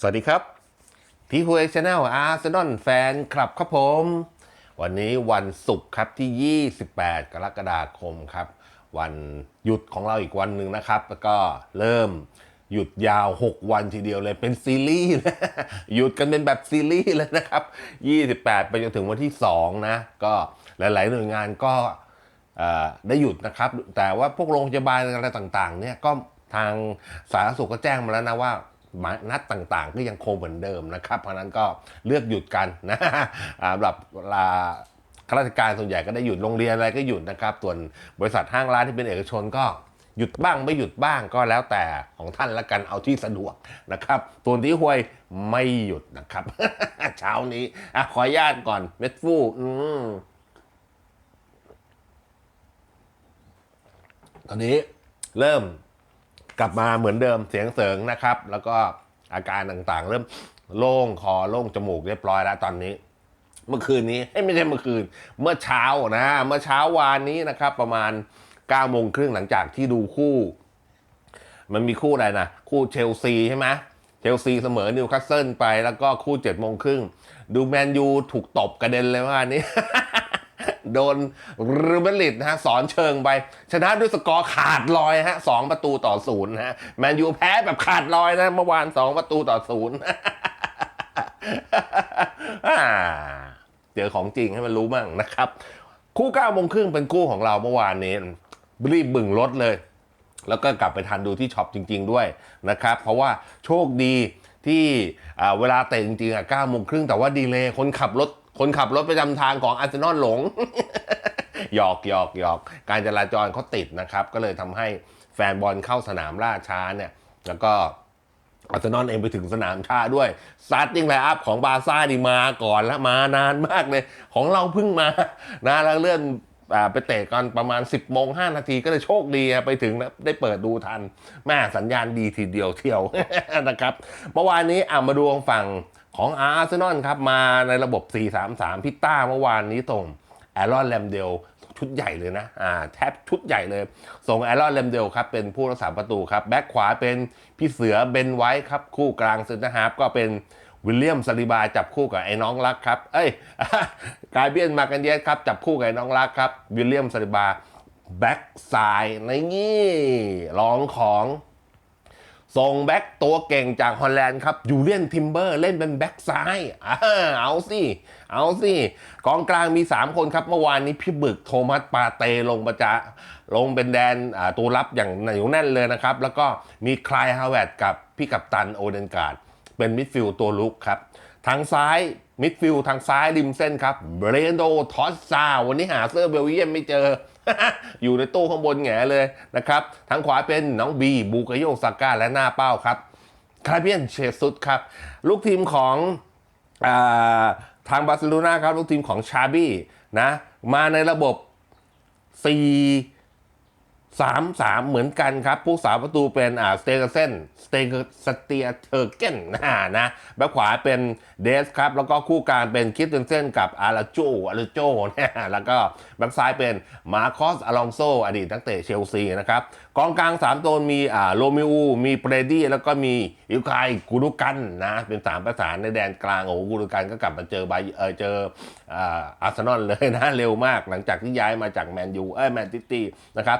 สวัสดีครับทีฮูเอ็กชแนลอาร์เซนอลแฟนคลับครับผม วันนี้วันศุกร์ครับที่ 28 กรกฎาคมครับ วันหยุดของเราอีกวันหนึ่งนะครับ แล้วก็เริ่มหยุดยาว 6 วันทีเดียวเลยเป็นซีรีส์นะหยุดกันเป็นแบบซีรีส์เลยนะครับ 28 ไปจนถึงวันที่ 2 นะ ก็หลาย ๆ หน่วยงานก็ได้หยุดนะครับ แต่ว่าพวกโรงพยาบาลอะไรต่าง ๆ เนี่ยก็ทางสาธารณสุขก็แจ้งมาแล้วนะว่า นัดต่างๆ ก็ยังคงเหมือนเดิมนะครับ เพราะนั้นก็เลือกหยุดกันนะอ่าสำหรับลาข้าราชการส่วนใหญ่ก็ได้หยุดโรงเรียนอะไรก็หยุดนะครับส่วนบริษัทห้างร้านที่เป็นเอกชนก็หยุดบ้างไม่หยุดบ้างก็แล้วแต่ของท่านละกันเอาที่สะดวกนะครับส่วนที่หวยไม่หยุดนะครับ เช้านี้อะขออนุญาตก่อนเม็ดฟูอืมตอนนี้เริ่ม กลับมาเหมือนเดิมเสียงเสริงนะครับ แล้วก็อาการต่างๆ เริ่มโล่งคอโล่งจมูกเรียบร้อยแล้วตอนนี้ เมื่อคืนนี้ไม่ใช่เมื่อคืน เมื่อเช้านะ เมื่อเช้าวานนี้นะครับ ประมาณ9ก้าโมงครึ่งหลังจากที่ดูคู่ มันมีคู่อะไรนะ คู่เชลซีใช่ไหมเชลซีเสมอนิวคาสเซิลไปแล้วก็คู่7จ็ดโมงครึ่งดูแมนยูถูกตบกระเด็นเลยเมื่อวานนี้ โดนรูเบลิตนะฮะสอนเชิงไป ชนะด้วยสกอร์ขาดลอยฮะสองประตูต่อศูนย์นะฮะแมนยูแพ้แบบขาดลอยนะเมื่อวานสองประตูต่อศูนย์เจอของจริงให้มันรู้มั่งนะครับ คู่เก้าโมงครึ่งเป็นคู่ของเราเมื่อวานนี้รีบบึ่งรถเลย แล้วก็กลับไปทันดูที่ช็อปจริง ๆ ด้วยนะครับ เพราะว่าโชคดีที่เวลาเตะจริงๆอะเก้าโมงครึ่งแต่ว่าดีเลยคนขับรถ คนขับรถประจำทางของอาร์เซนอลหลง หยอกหยอกหยอกการจราจรเขาติดนะครับ ก็เลยทำให้แฟนบอลเข้าสนามล่าช้าเนี่ยแล้วก็อาร์เซนอลเองไปถึงสนามช้าด้วยสตาร์ติ้งไลอัพของบาซ่านี่มาก่อนแล้วมานานมากเลย ของเราเพิ่งมานะแล้วเลื่อนไปเตะกันประมาณ 10โมง5นาทีก็เลยโชคดีไปถึงนะได้เปิดดูทันแม่สัญญาณดีทีเดียวเที่ยวนะครับ เมื่อวานนี้อะมาดูฝั่ง ของอาร์เซนอลครับมาในระบบ 4-3-3 พิต้าเมื่อวานนี้ส่งแอรอนแลมเดลชุดใหญ่เลยนะอ่าแทบชุดใหญ่เลย ส่งแอรอนแลมเดลครับเป็นผู้รักษาประตูครับ แบ็คขวาเป็นพี่เสือเบนไว้ครับ คู่กลางเซนเตอร์ฮาร์ฟก็เป็นวิลเลียมซาลิบาจับคู่กับไอ้น้องรักครับ เอ้ยกายเบียนมากันเยสครับ จับคู่กับไอ้น้องรักครับ วิลเลียมซาลิบาแบ็คซ้ายในนี่รองของ ส่งแบ็กตัวเก่งจากฮอลแลนด์ครับยูเลียนทิมเบอร์เล่นเป็นแบ็กซ้ายเอาสิเอาสิกองกลางมี 3 คนครับ เมื่อวานนี้พี่บึกโทมัสปาเตลงประจะลงเป็นแดนตัวรับอย่างหนียแน่นเลยนะครับ แล้วก็มีคลายฮาวเวดกับพี่กัปตันโอเดนการ์ดเป็นมิดฟิลด์ตัวลุกครับทางซ้ายมิดฟิลด์ทางซ้ายริมเส้นครับเบรนโดทอสซาวันนี้หาเสื้อเบลเยียมไม่เจอ อยู่ในตู้ข้างบนแงเลยนะครับทางขวาเป็นน้องบีบูกาโยซาก้าและหน้าเป้าครับคาราเบียนเชซุดครับลูกทีมของอาทางบาร์เซโลนาครับลูกทีมของชาบี้นะมาในระบบ4 3 3เหมือนกันครับ ผู้สาประตูเป็นอ่าสเตเกเซนสเตเกสเตียเทอร์เกนนะนะแบ็คขวาเป็นเดสครับ แล้วก็คู่กลางเป็นคิดเตนเซนกับอาราโจอาราโจนะแล้วก็แบ็คซ้ายเป็นมาคอสอลองโซอดีตนักเตะเชลซีนะครับกองกลาง3ตัวมีอ่าโรมิอูมีเปรดี้แล้วก็มีอิลคายกูรุกันนะเป็นสามประสานในแดนกลางโอ้โหกูรุกันก็กลับมาเจอไบเออเจออ่าอาร์เซนอลเลยนะ เร็วมากหลังจากที่ย้ายมาจากแมนยูเอ้ยแมนซิตี้นะครับ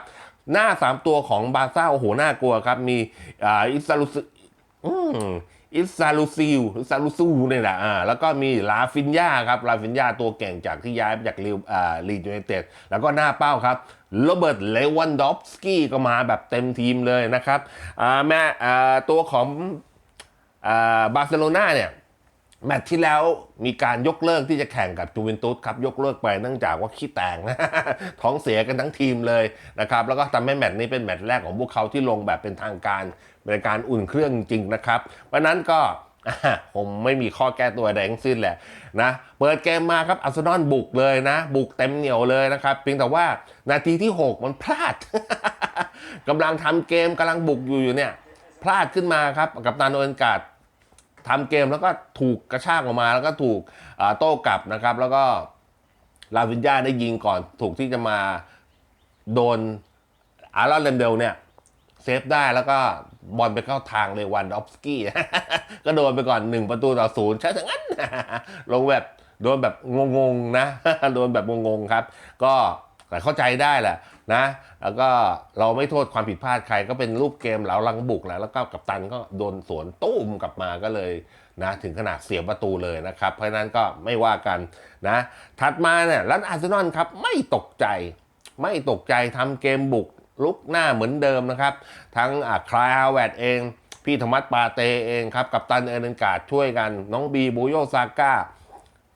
หน้า 3 ตัวของบาร์ซ่าโอ้โหน่ากลัวครับ มีอ่าอิซาลุซอืมอิซาลูซิลอิซาลูซูเนี่ยแหละอ่าแล้วก็มีลาฟินยาครับลาฟินยาตัวเก่งจากที่ย้ายมาจากลิวอ่าลีดยูไนเต็ดแล้วก็หน้าเป้าครับโรเบิร์ตเลวันดอฟสกี้ก็มาแบบเต็มทีมเลยนะครับอ่าแม่อ่าตัวของอ่าบาร์เซโลนาเนี่ย แมตช์ที่แล้วมีการยกเลิกที่จะแข่งกับจูเวนตุสครับ ยกเลิกไปเนื่องจากว่าขี้แตงท้องเสียกันทั้งทีมเลยนะครับ แล้วก็ทำให้แมตช์นี้เป็นแมตช์แรกของพวกเขาที่ลงแบบเป็นทางการเป็นการอุ่นเครื่องจริงๆนะครับเพราะนั้นก็ผมไม่มีข้อแก้ตัวใดทั้งสิ้นแหละนะเปิดเกมมาครับอาร์เซนอลบุกเลยนะ บุกเต็มเหนียวเลยนะครับเพียงแต่ว่านาทีที่ 6 มันพลาดกำลังทำเกมกำลังบุกอยู่อยู่เนี่ย พลาดขึ้นมาครับกับตานโอเอนการ์ด ทำเกมแล้วก็ถูกกระชากออกมาแล้วก็ถูกโต้กลับนะครับ แล้วก็ลาวินญาได้ยิงก่อนถูกที่จะมาโดนอารอนเลมเดลเนี่ยเซฟได้แล้วก็บอลไปเข้าทางเลวันดอฟสกี้ ก็โดนไปก่อนหนึ่งประตูต่อศูนย์ใช่ทั้งนั้น ลงแบบโดนแบบงงๆนะ โดนแบบงงๆครับ ก็แต่เข้าใจได้แหละ นะแล้วก็เราไม่โทษความผิดพลาดใครก็เป็นรูปเกมเหลาลังบุกแหละแล้วก็กัปตันก็โดนสวนตุ้มกลับมาก็เลยนะถึงขนาดเสียประตูเลยนะครับ เพราะนั้นก็ไม่ว่ากันนะถัดมาเนี่ยรันอาร์เซนอลครับไม่ตกใจ ไม่ตกใจทำเกมบุกลุกหน้าเหมือนเดิมนะครับ ทั้งอ่าคลายฮาวเวดเอง พี่ธรรมัสปาเตเองครับ กับตันเอเดนการ์ดช่วยกัน น้องบีบูโยซาก้า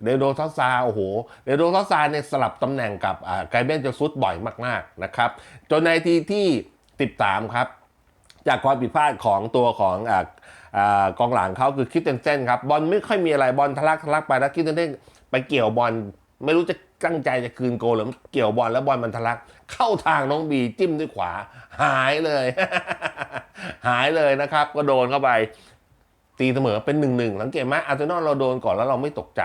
เดโดทอสซาโอ้โหเดโดทอสซาเนี่ยสลับตำแหน่งกับอ่าไกเบนจะซุดบ่อยมากๆนะครับจนในทีที่ 13 ครับ จากความผิดพลาดของตัวของออกองหลังเขาคือคิดเตนเซนครับบอลไม่ค่อยมีอะไรบอลทะลักทะลักไปแล้วคิดเตนเซนไปเกี่ยวบอลไม่รู้จะตั้งใจจะคืนโกหรือเกี่ยวบอลแล้วบอลมันทะลัก เข้าทางน้องบีจิ้มด้วยขวา หายเลย หายเลยนะครับ ก็โดนเข้าไปตีเสมอเป็นหนึ่งหนึ่งสังเกตไหมอาร์เซนอลเราโดนก่อนแล้วเราไม่ตกใจ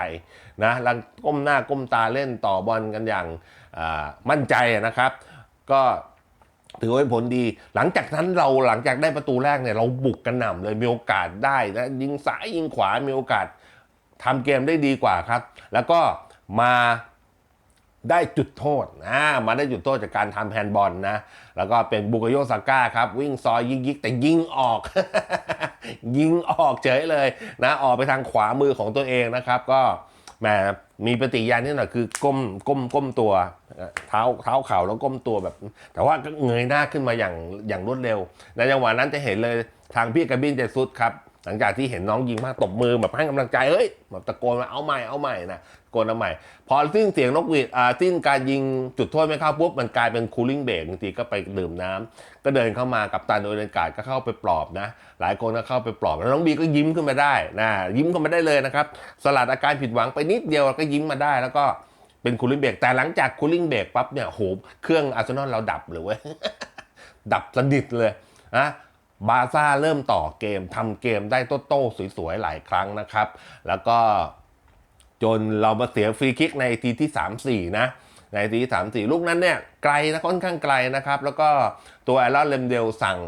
นะลังก้มหน้าก้มตาเล่นต่อบอลกันอย่างมั่นใจนะครับ ก็ถือว่าเป็นผลดี หลังจากนั้นเราหลังจากได้ประตูแรกเนี่ยเราบุกกันหน่ำเลยมีโอกาสได้นะยิงซ้ายยิงขวา มีโอกาสทำเกมได้ดีกว่าครับ แล้วก็มาได้จุดโทษนะมาได้จุดโทษจากการทำแฮนด์บอลนะ แล้วก็เป็นบุกโยซาก้าครับ วิ่งซอยยิงยิกแต่ยิงออก ยิงออกเฉยเลยนะ ออกไปทางขวามือของตัวเองนะครับ ก็ แหมมีปฏิกิริยานี่หน่อยคือก้มก้มก้มตัวเอ่อเท้าเท้าเข่าแล้วก้มตัวแบบ แต่ว่าก็เงยหน้าขึ้นมาอย่างอย่างรวดเร็วในจังหวะนั้นจะเห็นเลยทางพี่กระบินเจสุดครับ หลังจากที่เห็นน้องยิงมากตบมือแบบให้กำลังใจเฮ้ยแบบตะโกนมาเอาใหม่เอาใหม่นะโกนเอาใหม่ พอสิ้นเสียงนกหวีดอ่าสิ้นการยิงจุดโทษไม่เข้าปุ๊บมันกลายเป็นคูลิ่งเบรกบางทีก็ไปดื่มน้ำก็เดินเข้ามากับตันโดยเดนกาดก็เข้าไปปลอบนะ หลายคนก็เข้าไปปลอบแล้วน้องบีก็ยิ้มขึ้นมาได้นะยิ้มขึ้นมาได้เลยนะครับสลัดอาการผิดหวังไปนิดเดียวก็ยิ้มมาได้แล้วก็เป็นคูลิ่งเบรกแต่หลังจากคูลิ่งเบรกปั๊บเนี่ยโหเครื่องอาร์เซนอลเราดับเลยเว้ยดับสนิทเลยนะ บาซ่าเริ่มต่อเกมทำเกมได้โต้โต้ๆสวยๆ หลายครั้งนะครับ แล้วก็จนเรามาเสียฟรีคิกในทีที่ 3-4 นะ ในทีที่ 3-4 ลูกนั้นเนี่ยไกลนะค่อนข้างไกลนะครับ แล้วก็ตัวแอรอนเลมเดลสั่ง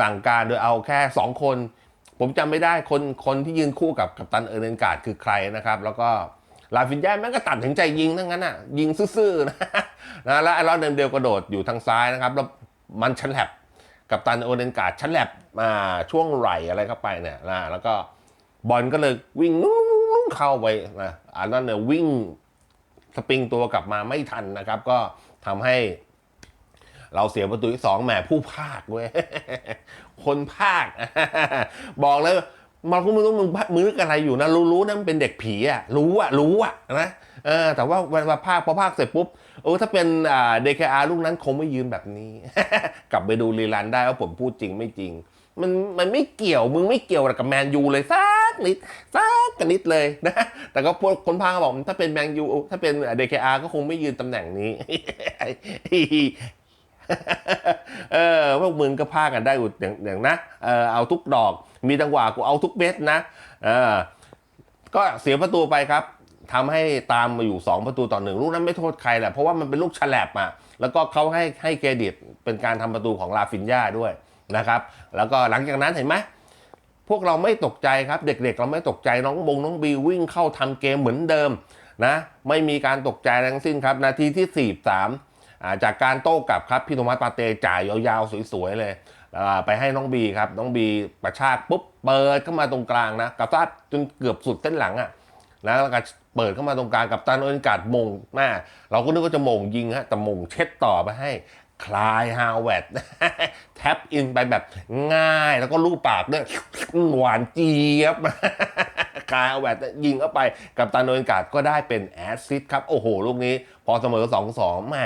สั่งการโดยเอาแค่ 2 คน ผมจำไม่ได้คนคนที่ยืนคู่กับกัปตันเออร์เรนการ์ดคือใครนะครับ แล้วก็ลาฟินแย่แม่งก็ตัดสินใจยิงทั้งนั้นอะยิงซื่อๆนะนะแล้วไอรอนเลมเดลกระโดดอยู่ทางซ้ายนะครับแล้วมันฉลับ กับตันโอเดนการ์ดชั้นแลบมาช่วงไหลอะไรเข้าไปเนี่ยนะแล้วก็บอลก็เลยวิ่งนุ่งเข้าไปนะอันนั้นเนี่ยวิ่งสปริงตัวกลับมาไม่ทันนะครับ ก็ทำให้เราเสียประตูที่สองแหมผู้ภาคเว้ยคนภาคบอกเลย มาคุณมึงต้มึงมึงนึกอะไรอยู่นะรู้รู้นะมันเป็นเด็กผีอะรู้อะรู้อะนะเออแต่ว่าเวลาภาคพอภาคเสร็จปุ๊บเออถ้าเป็นอ่า DKR ลูกนั้นคงไม่ยืนแบบนี้ กลับไปดูรีลันได้ว่าผมพูดจริงไม่จริง มันมันไม่เกี่ยวมึงไม่เกี่ยวกับแมนยูเลยสักนิดสักกนิดเลยนะแต่ก็พวกคนพาก็บอกถ้าเป็นแมนยูถ้าเป็น DKR ก็คงไม่ยืนตำแหน่งนี้ เออพวกมึงก็พากันได้อุดอย่างอย่างนะเออเอาทุกดอก มีจังหวะกูเอาทุกเม็ดนะเออก็เสียประตูไปครับทำให้ตามมาอยู่ 2 ประตูต่อหนึ่งลูกนั้นไม่โทษใครแหละเพราะว่ามันเป็นลูกฉลับอะแล้วก็เขาให้ให้เครดิตเป็นการทำประตูของลาฟินยาด้วยนะครับ แล้วก็หลังจากนั้นเห็นไหมพวกเราไม่ตกใจครับเด็กๆเราไม่ตกใจน้องบงน้องบีวิ่งเข้าทำเกมเหมือนเดิมนะไม่มีการตกใจทั้งสิ้นครับ นาทีที่ 43อ่า จากการโต้กลับครับพี่โทมัสปาเตจ่ายยาวๆ สวยๆ เลย ไปให้น้องบีครับ น้องบีประชากปุ๊บเปิดเข้ามาตรงกลางนะกับซาดจนเกือบสุดเส้นหลังอะ่ะนะแล้วก็เปิดเข้ามาตรงกลางกับตันโอนกาดมงแม่เราก็นึกว่าจะมงยิงฮะแต่มงเช็ดต่อไปให้คลายฮาวเวดแท็บอินไปแบบง่ายแล้วก็ลูบปากด้วยหวานเจี๊ยบ คายฮาวเวดยิงเข้าไป กับตันโอนกาดก็ได้เป็นแอสซิสครับ โอ้โห ลูกนี้ พอเสมอ 2-2แหม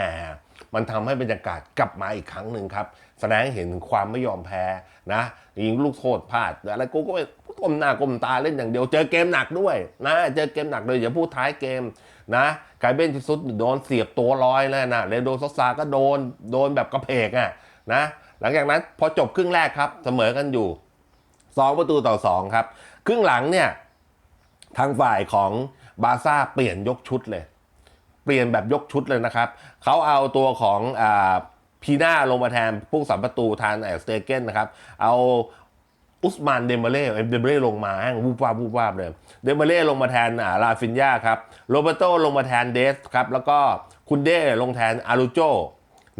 มันทำให้บรรยากาศกลับมาอีกครั้งหนึ่งครับ แสดงเห็นถึงความไม่ยอมแพ้นะยิงลูกโทษพลาดอะไรกูก็ไปก้มหน้าก้มตาเล่นอย่างเดียว เจอเกมหนักด้วยนะเจอเกมหนักเลยอย่าพูดท้ายเกมนะกายเบนที่สุดโดนเสียบตัวลอยเลยนะเรโดซอสซาก็โดนโดนแบบกระเพกอะนะหลังจากนั้นพอจบครึ่งแรกครับเสมอกันอยู่ 2 ประตูต่อ 2 ครับ ครึ่งหลังเนี่ย ทางฝ่ายของบาซ่าเปลี่ยนยกชุดเลย เปลี่ยนแบบยกชุดเลยนะครับ เขาเอาตัวของอพีน่าลงมาแทนพวกสามประตูทานแอสเตเกนนะครับ เอาอุสมานเดมเบเล่เดมเบเล่ลงมาแห้งวูบวาบวูบวาบเลย เดมเบเล่ลงมาแทนอ่าลาฟินยาครับ โรเบโตลงมาแทนเดสครับ แล้วก็คุณเด้ลงแทนอารูโจ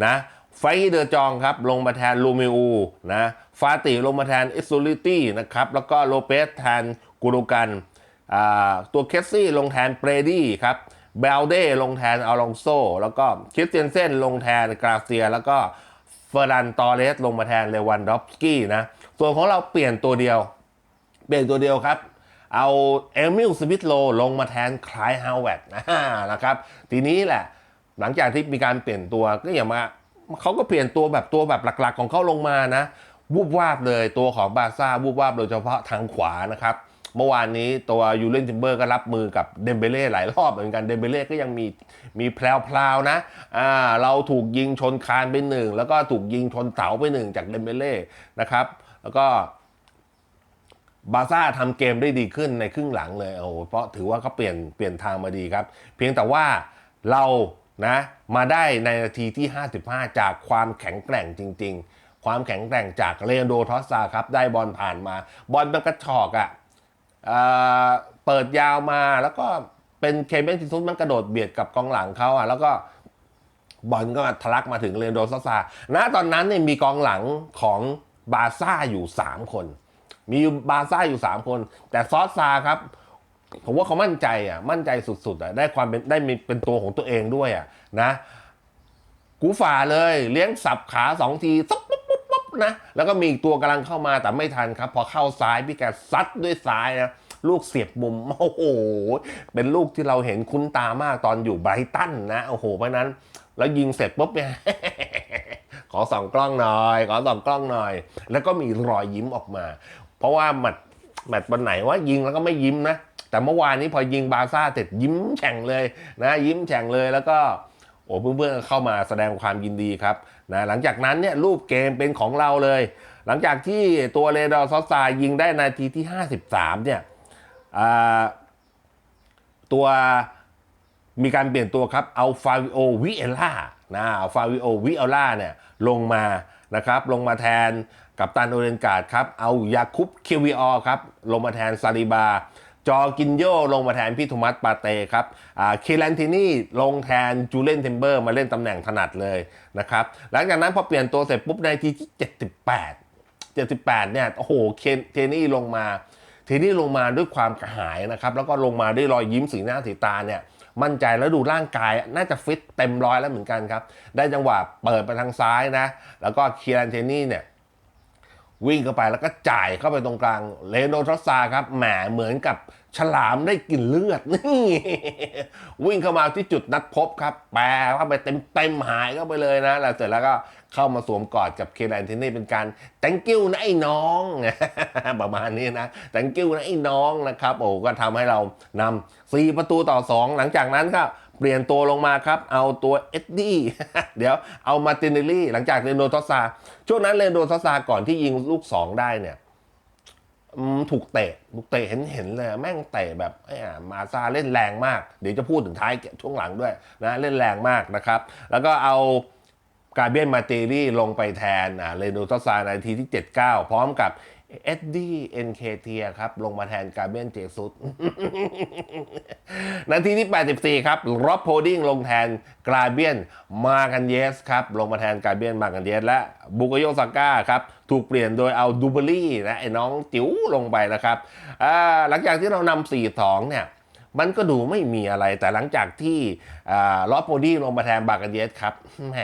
นะไฟเดอร์จองครับ ลงมาแทนลูมิอูนะ ฟาติลงมาแทนอิสูลิตี้นะครับ แล้วก็โลเปสแทนกูรูกัน ตัวเคสซี่ลงแทนเบรดี้ครับเบลเด้ลงแทนอัลองโซแล้วก็คริสเตียนเซนลงแทนกราเซีย แล้วก็เฟอร์นันตอเรสลงมาแทนเลวันดอฟสกี้นะ ส่วนของเราเปลี่ยนตัวเดียว เปลี่ยนตัวเดียวครับ เอาเอมิลสมิธโลลงมาแทนคลายฮาวเวดนะครับ ทีนี้แหละ หลังจากที่มีการเปลี่ยนตัวก็อย่ามาเขาก็เปลี่ยนตัวแบบตัวแบบหลักๆของเขาลงมานะ วูบวาบเลยตัวของบาซ่าวูบวาบโดยเฉพาะทางขวานะครับ เมื่อวานนี้ตัวยูเลนทิมเบอร์ก็รับมือกับเดมเบเล่หลายรอบเหมือนกันเดมเบเล่ก็ยังมีมีแพลวๆนะอ่าเราถูกยิงชนคานไปหนึ่งแล้วก็ถูกยิงชนเสาไปหนึ่งจากเดมเบเล่นะครับ แล้วก็บาร์ซ่าทำเกมได้ดีขึ้นในครึ่งหลังเลยโอ้โหเพราะถือว่าเขาเปลี่ยนเปลี่ยนทางมาดีครับ เพียงแต่ว่าเรานะมาได้ในนาทีที่ 55 จากความแข็งแกร่งจริง ๆ ความแข็งแกร่งจากเลโดทอสซาครับ ได้บอลผ่านมา บอลมันกระชอกอะ่ะ เปิดยาวมาแล้วก็เป็นเคเบนซิซุสมันกระโดดเบียดกับกองหลังเขาอะแล้วก็บอลก็ทะลักมาถึงเลนโดซาซาณตอนนั้นเนี่ยมีกองหลังของบาซ่าอยู่ 3 คน มีบาซ่าอยู่ 3 คน แต่ซอสซาครับ ผมว่าเขามั่นใจอะ มั่นใจสุดๆอะ ได้ความเป็นได้มีเป็นตัวของตัวเองด้วยอะนะ กูฝ่าเลย เลี้ยงสับขาสองทีปุ๊บปุ๊บปุ๊บปุ๊บ นะ แล้วก็มีอีกตัวกำลังเข้ามาแต่ไม่ทันครับ พอเข้าซ้ายพี่แกซัดด้วยซ้ายนะลูกเสียบมุมโอ้โห เป็นลูกที่เราเห็นคุ้นตามากตอนอยู่ไบรตันนะโอ้โหเพราะนั้น แล้วยิงเสร็จปุ๊บเนี่ยขอส่องกล้องหน่อย ขอส่องกล้องหน่อย แล้วก็มีรอยยิ้มออกมา เพราะว่าแมตช์แมตช์วันไหนว่ายิงแล้วก็ไม่ยิ้มนะ แต่เมื่อวานนี้พอยิงบาซ่าเสร็จยิ้มแฉ่งเลยนะ ยิ้มแฉ่งเลยแล้วก็โอ้เพื่อนๆเข้ามาแสดงความยินดีครับ นะหลังจากนั้นเนี่ยรูปเกมเป็นของเราเลย หลังจากที่ตัวเรดอร์ซอสซายิงได้นาทีที่ 53เนี่ยตัวมีการเปลี่ยนตัวครับ เอาฟาวิโอวิเอล่านะเอาฟาวิโอวิเอล่าเนี่ยลงมานะครับ ลงมาแทนกับตันโอเรนการ์ดครับ เอายาคุปเควิออครับ ลงมาแทนซาลิบา จอกินโยลงมาแทนพี่โทมัสปาเต้ครับเคลันตินี่ลงแทนจูเลนเทมเบอร์มาเล่นตำแหน่งถนัดเลยนะครับหลังจากนั้นพอเปลี่ยนตัวเสร็จปุ๊บในทีที่ 78 78 เนี่ย โอ้โหเคนเทนี่ลงมา เทนี่ลงมาด้วยความกระหายนะครับ แล้วก็ลงมาด้วยรอยยิ้มสีหน้าสีตาเนี่ยมั่นใจแล้วดูร่างกายน่าจะฟิตเต็มร้อยแล้วเหมือนกันครับ ได้จังหวะเปิดไปทางซ้ายนะ แล้วก็เคียนเทนี่เนี่ย วิ่งเข้าไปแล้วก็จ่ายเข้าไปตรงกลางเลโนทรอสซาครับแหมเหมือนกับฉลามได้กลิ่นเลือดนี่วิ่งเข้ามาที่จุดนัดพบครับ แปรเข้าไปเต็มเต็มหายเข้าไปเลยนะแล้วเสร็จแล้วก็เข้ามาสวมกอดกับเคนแลนเทนนี่เป็นการ thank you นะไอ้น้อง ประมาณนี้นะ thank you นะไอ้น้องนะครับโอ้ก็ทำให้เรานำ4ประตูต่อ 2 หลังจากนั้นครับ เปลี่ยนตัวลงมาครับ เอาตัวเอ็ดดี้เดี๋ยวเอามาตินเนลลี่หลังจากเรนโดทอสซาช่วงนั้นเรนโดทอสซาก่อนที่ยิงลูก 2 ได้เนี่ยถูกเตะถูกเตะเห็นเห็นเลย แม่งเตะแบบไอ้มาซาเล่นแรงมาก เดี๋ยวจะพูดถึงท้ายช่วงหลังด้วยนะเล่นแรงมากนะครับ แล้วก็เอากาเบียนมาเตรี่ลงไปแทนอ่าเรนโดทอสซาในทีที่ 79 พร้อมกับ เอ็ดดี้เอ็นเคเทียครับ ลงมาแทนกาเบียนเจซุสนาทีที่ 84 ครับร็อบโพดิ้งลงแทนกาเบียนมากันเยสครับ ลงมาแทนกาเบียนมากันเยส และบุกโยซาก้าครับ ถูกเปลี่ยนโดยเอาดูเบอรี่นะ ไอ้น้องจิ๋วลงไปนะครับ หลังจากที่เรานำ4 2 เนี่ยมันก็ดูไม่มีอะไรแต่หลังจากที่ล็อบโพดี้ลงมาแทนบากันเยสครับแหม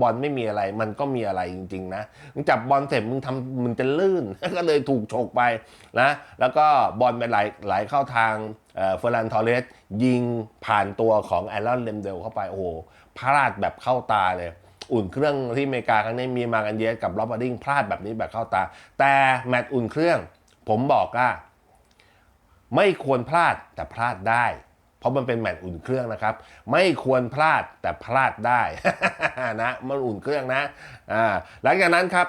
บอลไม่มีอะไร มันก็มีอะไรจริง ๆ นะมึงจับบอลเสร็จมึงทำมึงจะลื่น ก็เลยถูกฉกไปนะแล้วก็บอลไปไหลไหลเข้าทางเฟอร์นันทอเรสยิงผ่านตัวของแอรอนเลมเดลเข้าไปโอ้โหพลาดแบบเข้าตาเลยอุ่นเครื่องที่อเมริกาครั้งนี้มีมากันเยสกับล็อบบัดดิ้งพลาดแบบนี้แบบเข้าตา แต่แมตช์อุ่นเครื่อง ผมบอกว่าไม่ควรพลาดแต่พลาดได้ เพราะมันเป็นแมตช์อุ่นเครื่องนะครับ ไม่ควรพลาดแต่พลาดได้นะมันอุ่นเครื่องนะอ่าหลังจากนั้นครับ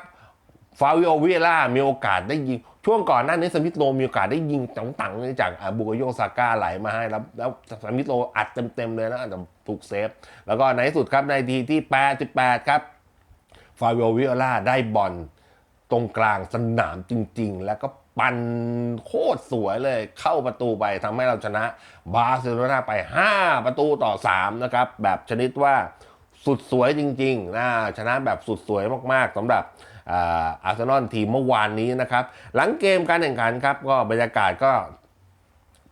ฟาวิโอวิเอล่ามีโอกาสได้ยิง ช่วงก่อนหน้านี้สมิธโลมีโอกาสได้ยิงตังๆจากบุกโยซาก้าไหลมาให้แล้วแล้วสมิธโลอัดเต็มๆเลยนะแต่ถูกเซฟ แล้วก็ในที่สุดครับในทีที่ 88 ครับฟา b ิโอวิโอลาได้บอลตรงกลางสนามจริง ๆ แล้วก็ ปันโคตรสวยเลยเข้าประตูไปทำให้เราชนะบาร์เซโลนาไป 5 ประตูต่อ 3 นะครับ แบบชนิดว่าสุดสวยจริงๆนะชนะแบบสุดสวยมากๆสำหรับอาร์เซนอลทีมเมื่อวานนี้นะครับ หลังเกมการแข่งขันครับ ก็บรรยากาศก็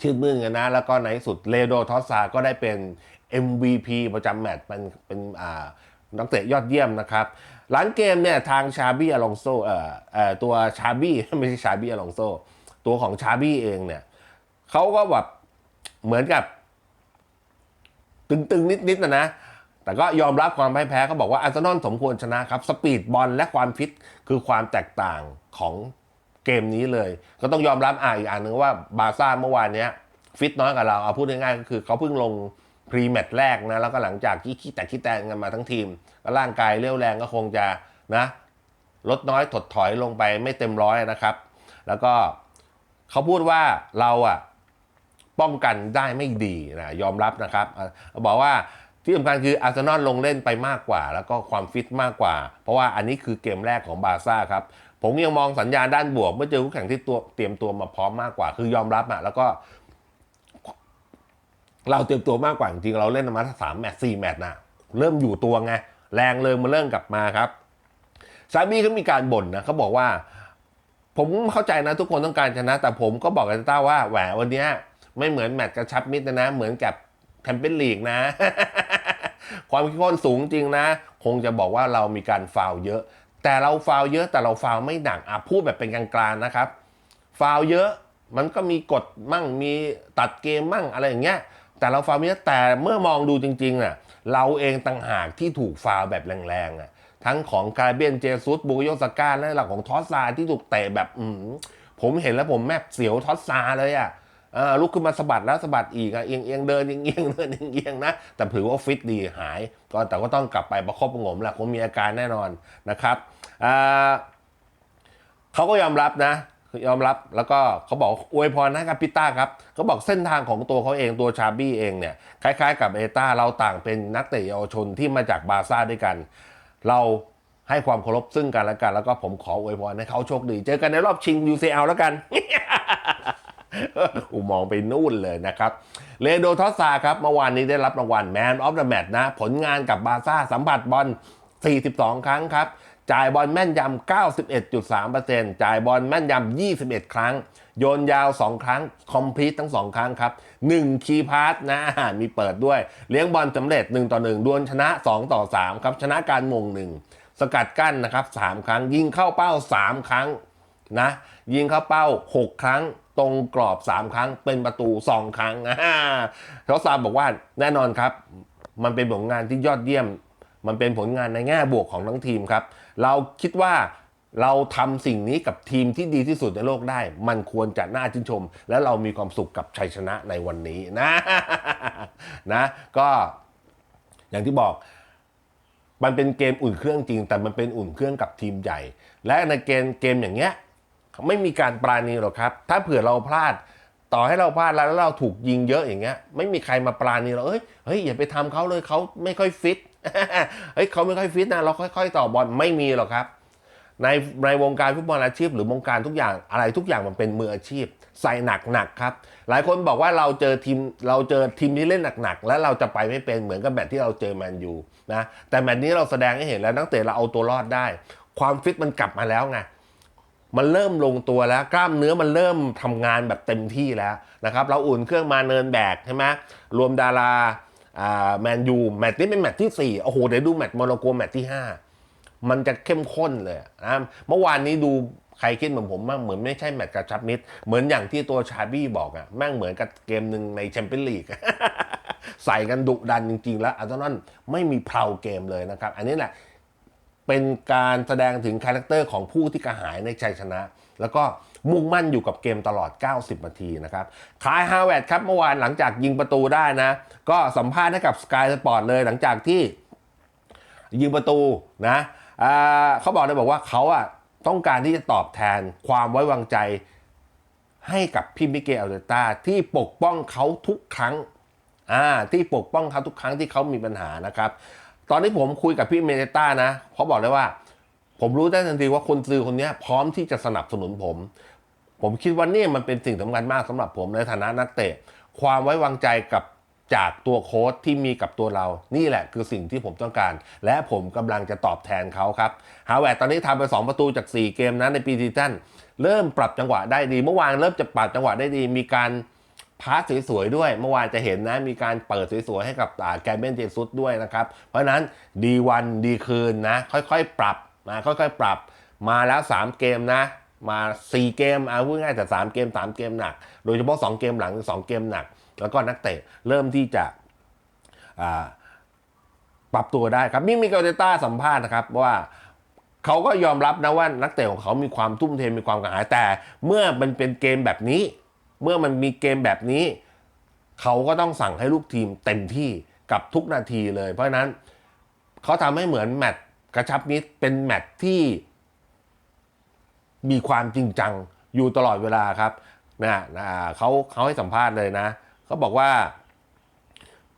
ชื่นมื่นกันนะ แล้วก็ในสุดเลโดทอสซาก็ได้เป็น MVP ประจำแมตช์เป็นเป็นนักเตะยอดเยี่ยมนะครับ หลังเกมเนี่ยทางชาบี้อลองโซเอ่อเอ่อตัวชาบี้ไม่ใช่ชาบี้อลองโซตัวของชาบี้เองเนี่ยเขาก็แบบเหมือนกับ ตึงๆ นิดๆนะนะ แต่ก็ยอมรับความพ่ายแพ้เขาบอกว่าอาร์เซนอลสมควรชนะครับ สปีดบอลและความฟิตคือความแตกต่างของเกมนี้เลย ก็ต้องยอมรับอ่าอีกอันหนึ่งว่าบาร์ซ่าเมื่อวานเนี้ยฟิตน้อยกว่าเราเอาพูดง่ายๆก็คือเขาเพิ่งลง พรีแมตช์แรกนะแล้วก็หลังจากที่ขี้แต่ขี้แตนกันมาทั้งทีมก็ร่างกายเรี่ยวแรงก็คงจะนะลดน้อยถดถอยลงไปไม่เต็มร้อยนะครับ แล้วก็เขาพูดว่าเราอะป้องกันได้ไม่ดีนะยอมรับนะครับบอกว่าที่สำคัญคืออาร์เซนอลลงเล่นไปมากกว่า แล้วก็ความฟิตมากกว่า เพราะว่าอันนี้คือเกมแรกของบาร์ซ่าครับ ผมยังมองสัญญาณด้านบวก เมื่อเจอคู่แข่งที่ตัวเตรียมตัวมาพร้อมมากกว่า คือยอมรับอะแล้วก็ เราเตรียมตัวมากกว่าจริงๆเราเล่นมาสามแมตช์สี่แมตช์นะเริ่มอยู่ตัวไงแรงเลยมันเริ่มกลับมาครับซาบี้เขามีการบ่นนะเขาบอกว่า ผมเข้าใจนะทุกคนต้องการชนะ แต่ผมก็บอกกับต้าว่าแหววันนี้ไม่เหมือนแมตช์กระชับมิตรนะ เหมือนกับแชมเปี้ยนลีกนะ ความเข้มข้นสูงจริงนะ คงจะบอกว่าเรามีการฟาวเยอะ แต่เราฟาวเยอะแต่เราฟาวไม่หนักอะพูดแบบเป็นกลางๆนะครับฟาวเยอะมันก็มีกฎมั่งมีตัดเกมมั่งอะไรอย่างเงี้ย แต่เราฟาวล์เยอะแต่เมื่อมองดูจริงๆน่ะเราเองต่างหากที่ถูกฟาวแบบแรงๆอะทั้งของกาเบียนเจซุสบูโยสกาและหลักของทอสซาที่ถูกเตะแบบอืผมเห็นแล้วผมแมบเสียวทอสซาเลยอะลุกขึ้นมาสะบัดแล้วสะบัดอีกอะเอียงเอียงเดินเอียงเอียงเดินเอียงเอียงนะ แต่ถือว่าฟิตดีหาย ก็แต่ก็ต้องกลับไปประคบประงมแหละคงมีอาการแน่นอนนะครับเขาก็ยอมรับนะ ยอมรับแล้วก็เขาบอกอวยพรนะครับพิต้าครับเขาบอกเส้นทางของตัวเขาเองตัวชาบี้เองเนี่ยคล้ายๆ กับเอต้าเราต่างเป็นนักเตะเยาวชนที่มาจากบาร์ซ่าด้วยกัน เราให้ความเคารพซึ่งกันและกัน แล้วก็ผมขออวยพรให้เขาโชคดี เจอกันในรอบชิง UCL แล้วกันอูมองไปนู่นเลยนะครับเลโดทอสซาครับเมื่อวานนี้ได้รับรางวัล Man of the Match นะ ผลงานกับบาร์ซ่าสัมผัสบอล 42 ครั้งครับ จ่ายบอลแม่นยำ 91.3%จ่ายบอลแม่นยำ 21 ครั้ง โยนยาว 2 ครั้ง คอมพลีททั้ง 2 ครั้งครับ 1 คีย์พาสนะมีเปิดด้วย เลี้ยงบอลสำเร็จ 1 ต่อ 1 ดวลชนะ 2 ต่อ 3 ครับ ชนะการมง 1 สกัดกั้นนะครับ 3 ครั้ง ยิงเข้าเป้า 3 ครั้งนะยิงเข้าเป้า 6 ครั้ง ตรงกรอบ 3 ครั้ง เป็นประตู 2 ครั้งอ่าเขาซาบอกว่าแน่นอนครับ มันเป็นผลงานที่ยอดเยี่ยม มันเป็นผลงานในแง่บวกของทั้งทีมครับ เราคิดว่าเราทำสิ่งนี้กับทีมที่ดีที่สุดในโลกได้ มันควรจะน่าชื่นชม และเรามีความสุขกับชัยชนะในวันนี้นะนะ ก็อย่างที่บอกมันเป็นเกมอุ่นเครื่องจริง แต่มันเป็นอุ่นเครื่องกับทีมใหญ่ และในเกมเกมอย่างเงี้ยไม่มีการปราณีหรอกครับ ถ้าเผื่อเราพลาดต่อให้เราพลาดแล้วแล้วเราถูกยิงเยอะอย่างเงี้ย ไม่มีใครมาปราณีเราเอ้ยเฮ้ยอย่าไปทำเขาเลยเขาไม่ค่อยฟิต เฮ้ยเขาไม่ค่อยฟิตนะเราค่อย ๆ ต่อบอลไม่มีหรอกครับในในวงการฟุตบอลอาชีพ หรือวงการทุกอย่างอะไรทุกอย่างมันเป็นมืออาชีพ ใส่หนักหนักๆครับ หลายคนบอกว่าเราเจอทีมเราเจอทีมที่เล่นหนักๆแล้วเราจะไปไม่เป็นเหมือนกับแมตที่เราเจอแมนยูนะแต่แมตนี้เราแสดงให้เห็นแล้วนักเตะเราเอาตัวรอดได้ ความฟิตมันกลับมาแล้วไงมันเริ่มลงตัวแล้วกล้ามเนื้อมันเริ่มทำงานแบบเต็มที่แล้วนะครับ เราอุ่นเครื่องมาเนินแบกใช่ไหมรวมดารา แมนยูแมตช์นี้เป็นแมตช์ที่ 4 โอ้โห เดี๋ยวดูแมตช์โมร็อกโกแมตช์ที่ 5 มันจะเข้มข้นเลยนะเมื่อวานนี้ดูใครคิดเหมือนผมบ้างเหมือนไม่ใช่แมตช์กระชับมิตรเหมือนอย่างที่ตัวชาบี้บอกอะแม่งเหมือนกับเกมหนึ่งในแชมเปี้ยนลีกใส่กันดุดันจริง ๆ แล้วอาร์เซนอลไม่มีเพลาเกมเลยนะครับ อันนี้แหละเป็นการแสดงถึงคาแรคเตอร์ของผู้ที่กระหายในชัยชนะ แล้วก็ มุ่งมั่นอยู่กับเกมตลอด 90 นาทีนะครับคายฮาวเวร์ดครับเมื่อวานหลังจากยิงประตูได้นะ ก็สัมภาษณ์ให้กับ Sky Sport เลยหลังจากที่ยิงประตูนะเขาบอกเลยบอกว่าเขาอะต้องการที่จะตอบแทนความไว้วางใจให้กับพี่มิเกลอัลเดต้าที่ปกป้องเขาทุกครั้งอ่าที่ปกป้องเขาทุกครั้งที่เขามีปัญหานะครับ ตอนนี้ผมคุยกับพี่เมเนต้านะเขาบอกเลยว่า ผมรู้ได้ทันทีว่าคนซื้อคนนี้พร้อมที่จะสนับสนุนผม ผมคิดว่านี่มันเป็นสิ่งสำคัญมากสำหรับผมในฐานะนักเตะ ความไว้วางใจกับจากตัวโค้ชที่มีกับตัวเรา นี่แหละคือสิ่งที่ผมต้องการ และผมกำลังจะตอบแทนเขาครับ ฮาวเวิร์ตอนนี้ทำไป 2 ประตูจาก 4 เกมนะในปีซีซั่นเริ่มปรับจังหวะได้ดี เมื่อวานเริ่มจะปรับจังหวะได้ดี มีการพาสสวยๆด้วย เมื่อวานจะเห็นนะ มีการเปิดสวยๆให้กับอ่าแกเบนเจซุสด้วยนะครับ เพราะฉะนั้นดีวันดีคืนนะ ค่อยๆปรับนะค่อยๆปรับมาแล้ว 3 เกมนะ มา 4 เกมเอาพูดง่ายแต่3เกม 3 เกมหนัก โดยเฉพาะ 2 เกมหลัง 2 เกมหนัก แล้วก็นักเตะเริ่มที่จะปรับตัวได้ครับมิมิเกลเตต้าสัมภาษณ์นะครับว่าเขาก็ยอมรับนะว่านักเตะของเขามีความทุ่มเทมีความกระหายแต่ เมื่อมันเป็นเกมแบบนี้ เมื่อมันมีเกมแบบนี้ เขาก็ต้องสั่งให้ลูกทีมเต็มที่กับทุกนาทีเลย เพราะฉะนั้นเขาทำให้เหมือนแมตช์กระชับมิตรเป็นแมตช์ที่ มีความจริงจังอยู่ตลอดเวลาครับนะนะเขาเขาให้สัมภาษณ์เลยนะเขาบอกว่า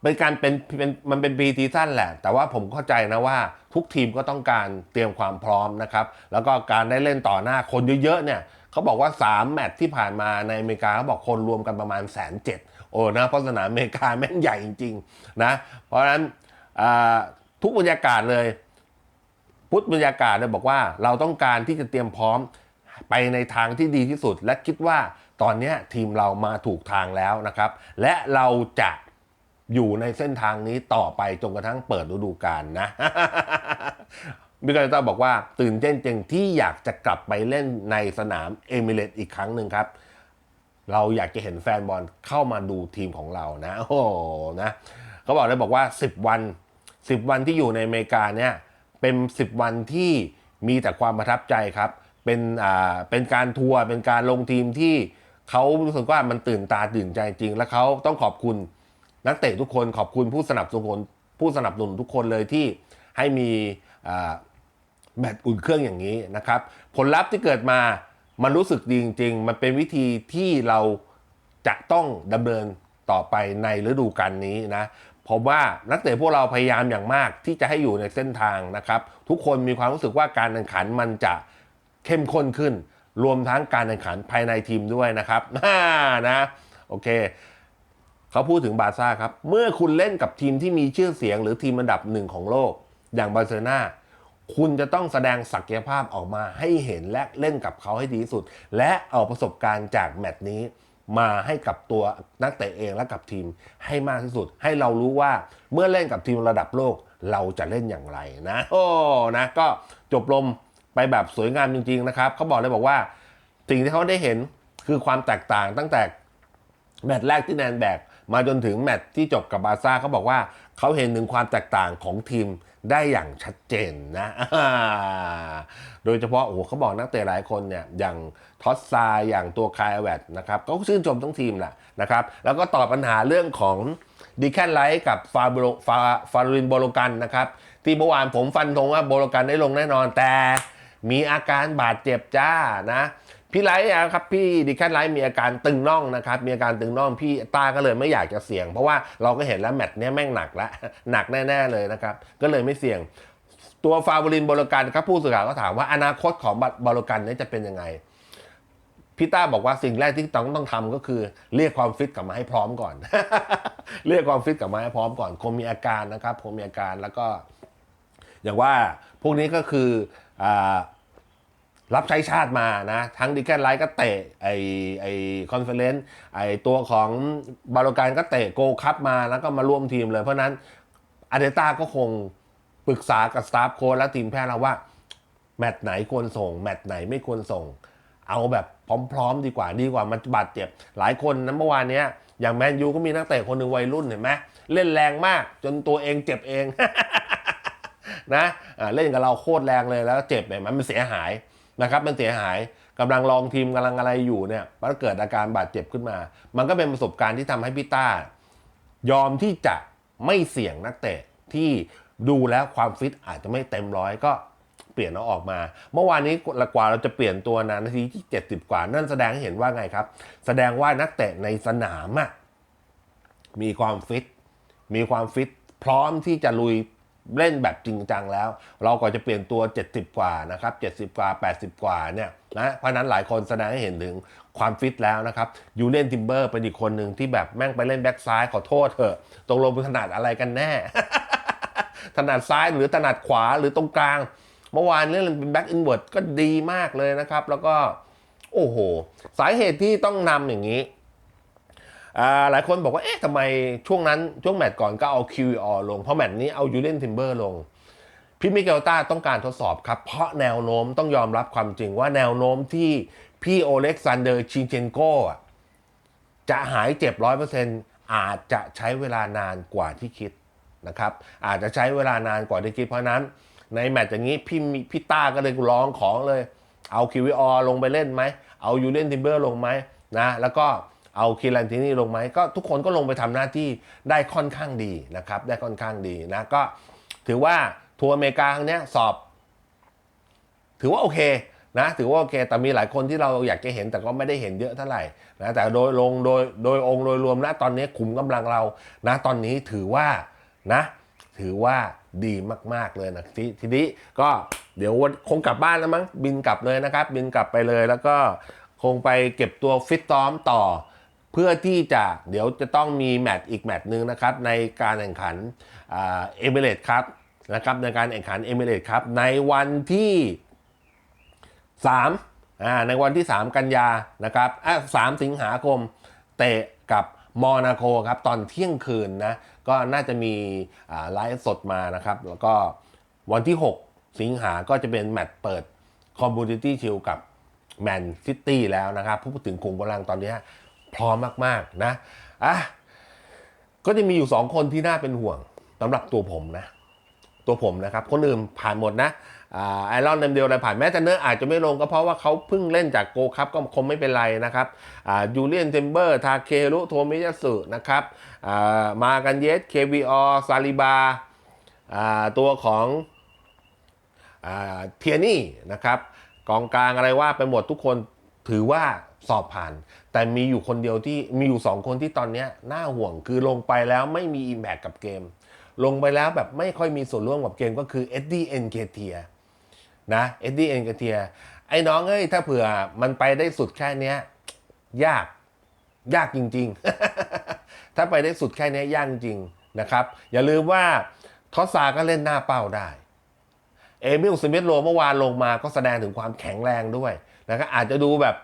เป็นการเป็นเป็นมันเป็นปีซีซั่นแหละ แต่ว่าผมเข้าใจนะว่าทุกทีมก็ต้องการเตรียมความพร้อมนะครับ แล้วก็การได้เล่นต่อหน้าคนเยอะๆเนี่ยเขาบอกว่า 3 แมตช์ที่ผ่านมาในอเมริกาเขาบอกคนรวมกันประมาณแสนเจ็ดโอ้นะเพราะสนามอเมริกาแม่งใหญ่จริงๆนะเพราะฉะนั้นทุกบรรยากาศเลย พุทธบรรยากาศเนี่ยบอกว่าเราต้องการที่จะเตรียมพร้อม ไปในทางที่ดีที่สุด และคิดว่าตอนนี้ทีมเรามาถูกทางแล้วนะครับ และเราจะอยู่ในเส้นทางนี้ต่อไปจนกระทั่งเปิดฤดูกาลนะมิกาเตต้าบอกว่าตื่นเต้นจริงที่อยากจะกลับไปเล่นในสนามเอมิเรตอีกครั้งหนึ่งครับ เราอยากจะเห็นแฟนบอลเข้ามาดูทีมของเรานะ โอ้นะเขาบอกเลยบอกว่า 10 วัน 10 วันที่อยู่ในอเมริกาเนี่ยเป็น 10 วันที่มีแต่ความประทับใจครับ เป็นอ่าเป็นการทัวร์เป็นการลงทีมที่เขารู้สึกว่ามันตื่นตาตื่นใจจริง และเขาต้องขอบคุณนักเตะทุกคนขอบคุณผู้สนับสนุนผู้สนับสนุนทุกคนเลยที่ให้มีอ่าแมตช์อุ่นเครื่องอย่างนี้นะครับ ผลลัพธ์ที่เกิดมามันรู้สึกดีจริง ๆ มันเป็นวิธีที่เราจะต้องดำเนินต่อไปในฤดูกาลนี้นะผมว่านักเตะพวกเราพยายามอย่างมากที่จะให้อยู่ในเส้นทางนะครับ ทุกคนมีความรู้สึกว่าการแข่งขันมันจะ เข้มข้นขึ้น รวมทั้งการแข่งขันภายในทีมด้วยนะครับนะโอเคเขาพูดถึงบาซ่าครับ เมื่อคุณเล่นกับทีมที่มีชื่อเสียง หรือทีมอันดับหนึ่งของโลก อย่างบาร์เซโลนาคุณจะต้องแสดงศักยภาพออกมาให้เห็นและเล่นกับเขาให้ดีที่สุด และเอาประสบการณ์จากแมตช์นี้ มาให้กับตัวนักเตะเองและกับทีมให้มากที่สุด ให้เรารู้ว่าเมื่อเล่นกับทีมระดับโลก เราจะเล่นอย่างไรนะ โอ้นะก็จบลม ไปแบบสวยงามจริง ๆ นะครับเขาบอกเลยบอกว่า สิ่งที่เขาได้เห็นคือความแตกต่างตั้งแต่แมตช์แรกที่แนนแบกมาจนถึงแมตช์ที่จบกับบาซ่าเขาบอกว่าเขาเห็นถึงความแตกต่างของทีมได้อย่างชัดเจนนะ โดยเฉพาะโอ้โหเขาบอกนักเตะหลายคนเนี่ยอย่างทอสซาอย่างตัวคายแวดนะครับก็ชื่นชมทั้งทีมแหละนะครับ แล้วก็ตอบปัญหาเรื่องของดีแคนไลท์กับฟาโบฟาฟารินโบโลกันนะครับ ที่เมื่อวานผมฟันธงว่าโบโลกันได้ลงแน่นอนแต่ มีอาการบาดเจ็บจ้านะพี่ไลท์ครับพี่ดิแคนไลท์มีอาการตึงน่องนะครับมีอาการตึงน่องพี่ตาก็เลยไม่อยากจะเสี่ยง เพราะว่าเราก็เห็นแล้วแมตช์เนี้ยแม่งหนักแล้วหนักแน่ๆเลยนะครับก็เลยไม่เสี่ยง ตัวฟาโบลินบอลกันครับผู้สื่อข่าวก็ถามว่าอนาคตของบอลกันนี่ยจะเป็นยังไงพี่ต้าบอกว่าสิ่งแรกที่ต้องต้องทำก็คือเรียกความฟิตกลับมาให้พร้อมก่อน เรียกความฟิตกลับมาให้พร้อมก่อน คงมีอาการนะครับคงมีอาการแล้วก็ อย่างว่าพวกนี้ก็คืออ่า รับใช้ชาติมานะ ทั้งดิแกนไลท์ก็เตะไอไอคอนเฟอเรนซ์ไอตัวของบาโลการก็เตะโกคัพมาแล้วก็มาร่วมทีมเลย เพราะนั้นอาเดต้าก็คงปรึกษากับสตาฟโค้ชและทีมแพทย์แล้วว่า แมตช์ไหนควรส่ง แมตช์ไหนไม่ควรส่ง เอาแบบพร้อมๆ ดีกว่าดีกว่ามันบาดเจ็บ หลายคนนะเมื่อวานเนี้ยอย่างแมนยูก็มีนักเตะคนหนึ่งวัยรุ่นเห็นไหมเล่นแรงมากจนตัวเองเจ็บเองนะเล่นกับเราโคตรแรงเลยแล้วเจ็บเนี่ยมันเสียหาย นะครับมันเสียหายกำลังลองทีมกำลังอะไรอยู่เนี่ยมันเกิดอาการบาดเจ็บขึ้นมา มันก็เป็นประสบการณ์ที่ทำให้พี่ต้ายอมที่จะไม่เสี่ยงนักเตะที่ดูแล้วความฟิตอาจจะไม่เต็มร้อยก็เปลี่ยนเอาออกมา เมื่อวานนี้กว่าเราจะเปลี่ยนตัวนะนาทีที่ 70 กว่า นั่นแสดงให้เห็นว่าไงครับ แสดงว่านักเตะในสนามอะมีความฟิตมีความฟิตพร้อมที่จะลุย เล่นแบบจริงจังแล้ว เราก็จะเปลี่ยนตัว 70 กว่านะครับ 70 กว่า 80 กว่าเนี่ยนะเพราะนั้นหลายคนแสดงให้เห็นถึงความฟิตแล้วนะครับยูเลียนทิมเบอร์เป็นอีกคนหนึ่งที่แบบแม่งไปเล่นแบ็กซ้ายขอโทษเถอะตรงลงเป็นขนาดอะไรกันแน่ ถนัดซ้ายหรือถนัดขวาหรือตรงกลาง เมื่อวานเล่นเป็นแบ็กอินเวิร์ดก็ดีมากเลยนะครับ แล้วก็โอ้โห สาเหตุที่ต้องนำอย่างนี้ หลายคนบอกว่าเอ๊ะทำไมช่วงนั้นช่วงแมตช์ก่อนก็เอา QER ลง เพราะแมตช์นี้เอายูเลนทิมเบอร์ลงพี่มิเกลต้าต้องการทดสอบครับ เพราะแนวโน้มต้องยอมรับความจริงว่าแนวโน้มที่พี่โอเล็กซานเดอร์ชินเชนโกะจะหายเจ็บร้อยเปอร์เซ็นต์อาจจะใช้เวลานานกว่าที่คิดนะครับ อาจจะใช้เวลานานกว่าที่คิด เพราะนั้นในแมตช์อย่างนี้พี่พี่ต้าก็เลยร้องของเลย เอาคิวออลงไปเล่นไหม เอายูเลนทิมเบอร์ลงไหมนะ แล้วก็ เอาคิรันทินี่ลงไหมก็ทุกคนก็ลงไปทำหน้าที่ได้ค่อนข้างดีนะครับ ได้ค่อนข้างดีนะก็ถือว่าทัวร์อเมริกาครั้งนี้สอบ ถือว่าโอเคนะถือว่าโอเค แต่มีหลายคนที่เราอยากจะเห็นแต่ก็ไม่ได้เห็นเยอะเท่าไหร่นะแต่โดยลงโดยโดยองค์โดยรวมนะตอนนี้ขุมกำลังเรานะตอนนี้ถือว่านะถือว่าดีมาก ๆ เลยนะททีนี้ก็เดี๋ยววันคงกลับบ้านแล้วมั้งบินกลับเลยนะครับ บินกลับไปเลยแล้วก็คงไปเก็บตัวฟิตซ้อมต่อ พื่อที่จะเดี๋ยวจะต้องมีแมตช์อีกแมตช์หนึ่งนะครับในการแข่งขันเอเมเรตครับนะครับในการแข่งขันเอเมเรตครับในวันที่3อ่าในวันที่ 3 กันยานะครับอะ3สิงหาคมเตะกับมอนาโกครับตอนเที่ยงคืนนะก็น่าจะมีไลฟ์สดมานะครับ แล้วก็วันที่ 6 สิงหาก็จะเป็นแมตช์เปิดคอมมูนิตี้ชิลกับแมนซิตี้แล้วนะครับพูดถึงกลุ่มกำลังตอนนี้ พร้อมมากๆนะอะก็จะมีอยู่ 2 คนที่น่าเป็นห่วงสำหรับตัวผมนะ ตัวผมนะครับ คนอื่นผ่านหมดนะไอรอนเดมเดียวอะไรผ่านแม้แต่เนื้ออาจจะไม่ลงก็เพราะว่าเขาเพิ่งเล่นจากโกคัพก็คงไม่เป็นไรนะครับยูเลียนเทมเบอร์ ทาเครุโทมิยาสึนะครับมากันเยสเคบีอซาลิบาตัวของเทียนี่นะครับ กองกลางอะไรว่าไปหมดทุกคนถือว่า สอบผ่าน แต่มีอยู่คนเดียวที่มีอยู่สองคนที่ตอนนี้น่าห่วงคือลงไปแล้วไม่มีอิมแพคกับเกม ลงไปแล้วแบบไม่ค่อยมีส่วนร่วมกับเกมก็คือเอ็ดดี้เอ็นเคเทียนะเอ็ดดี้เอ็นเคเทียไอ้น้องเอ้ยถ้าเผื่อมันไปได้สุดแค่นี้ยากยากจริง ๆ ถ้าไปได้สุดแค่นี้ยยากจริงนะครับ อย่าลืมว่าทอสซาก็เล่นหน้าเป้าได้ เอมิลสมิธโรเมื่อวานลงมาก็แสดงถึงความแข็งแรงด้วยนะครับอาจจะดูแบบ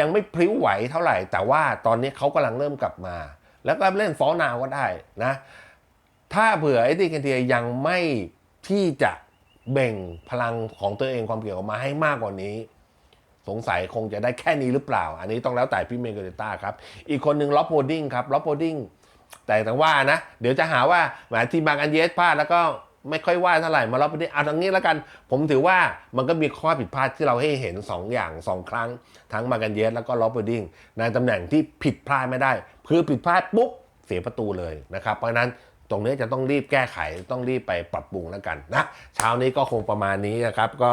ยังไม่พลิ้วไหวเท่าไหร่ แต่ว่าตอนนี้เขากำลังเริ่มกลับมา แล้วก็เล่นฟอลนาวก็ได้นะ ถ้าเผื่อไอ้ที่เคนเทียยังไม่ที่จะเบ่งพลังของตัวเองความเกี่ยวออกมาให้มากกว่านี้ สงสัยคงจะได้แค่นี้หรือเปล่า อันนี้ต้องแล้วแต่พี่เมเกเรต้าครับ อีกคนหนึ่งล็อบโพดิ้งครับล็อบโพดิ้งแต่แต่ว่านะ เดี๋ยวจะหาว่าแหมทีมบางอันเยสพลาดแล้วก็ ไม่ค่อยว่าเท่าไหร่มาล็อบโพดิ้เอาตรงนี้แล้วกัน ผมถือว่ามันก็มีข้อผิดพลาดที่เราให้เห็น 2 อย่าง 2 ครั้ง ทั้งมากันเยสแล้วก็ล็อบโพดิ้งในตำแหน่งที่ผิดพลาดไม่ได้คือผิดพลาดปุ๊บเสียประตูเลยนะครับ เพราะฉะนั้นตรงนี้จะต้องรีบแก้ไขต้องรีบไปปรับปรุงแล้วกันนะเช้านี้ก็คงประมาณนี้นะครับ ก็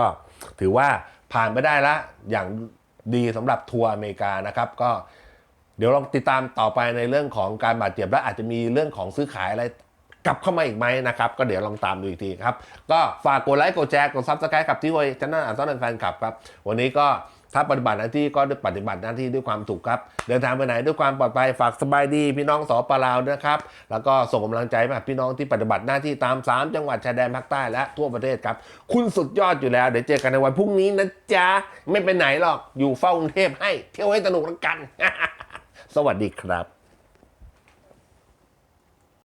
ถือว่าผ่านไปได้ละอย่างดีสำหรับทัวร์อเมริกานะครับก็เดี๋ยวลองติดตามต่อไปในเรื่องของการบาดเจ็บและอาจจะมีเรื่องของซื้อขายอะไร กลับเข้ามาอีกไหมนะครับ ก็เดี๋ยวลองตามดูอีกทีครับ ก็ฝากกดไลค์กดแชร์กดซับสไครต์กับที่วอยช anel อัลต้อนแฟนคลับครับ วันนี้ก็ถ้าปฏิบัติหน้าที่ก็ด้ปฏิบัติหน้าที่ด้วยความถูกครับ เดินทางไปไหนด้วยความปลอดภัยฝากสบายดีพี่น้องสปลาวนะครับ แล้วก็ส่งกำลังใจมาพี่น้องที่ปฏิบัติหน้าที่ตาม 3 จังหวัดชายแดนภาคใต้และทั่วประเทศครับ คุณสุดยอดอยู่แล้ว เดี๋ยวเจอกันในวันพรุ่งนี้นะจ๊ะ ไม่ไปไหนหรอกอยู่เฝ้ากรุงเทพให้เที่ยวให้สนุกแล้วกัน สวัสดีครับ